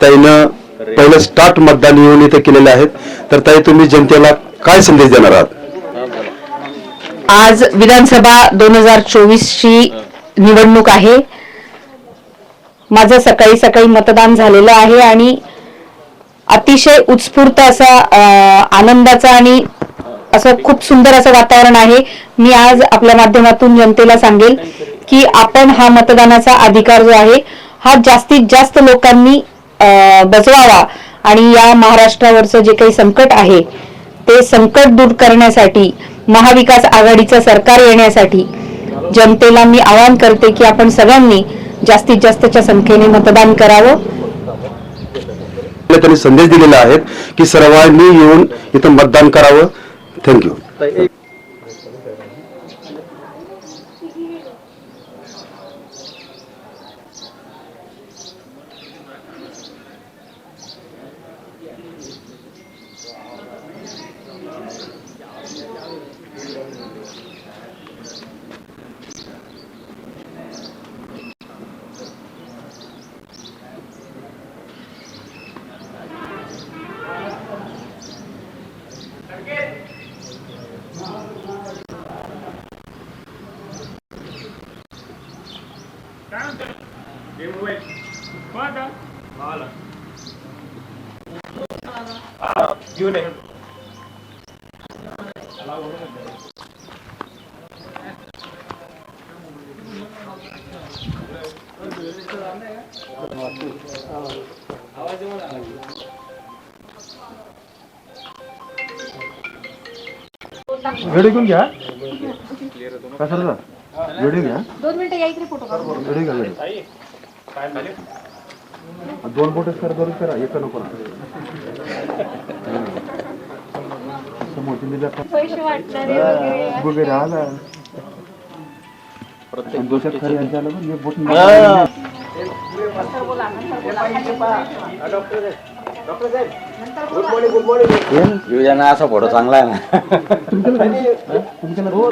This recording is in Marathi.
ताईनं पहिलं स्टार्ट मतदान येऊन इथे केलेले आहेत. तर ताई तुम्ही जनतेला काय संदेश देणार आहात? आज विधानसभा दोन हजार चोवीस ची निवडणूक आहे. माझं सकाळी सकाळी मतदान झालेलं आहे आणि अतिशय उत्स्फूर्त असा आनंदाचा आणि असं खूप सुंदर असं वातावरण आहे. मी आज आपल्या माध्यमातून जनतेला सांगेल की आपण हा मतदानाचा अधिकार जो आहे हा जास्तीत जास्त लोकांनी अं, बजवावा. आणि या महाराष्ट्रावरचं जे काही संकट आहे ते संकट दूर करण्यासाठी महाविकास आघाडीचं सरकार येण्यासाठी जनतेला मी आवाहन करते की आपण सगळ्यांनी जास्तीत जास्तच्या संख्येने मतदान करावं. त्यांनी संदेश दिलेला आहे की सर्वांनी येऊन इथं मतदान करावं. থ্যাংক ইউ थँक्यू व्हिडिओ घेऊन घ्या काय सर व्हिडिओ घ्या दोन मिनिटं या इकडे फोटो काढू व्हिडिओ घ्या व्हिडिओ दोन फोटो करा दोन करा एक नको पैसे वाटणारे वगैरे. वगैरे आला. दोषात खरी यांच्या आलं पण एक बोट योजना असा फोटो चांगला आहे ना. तुमच्याला रोज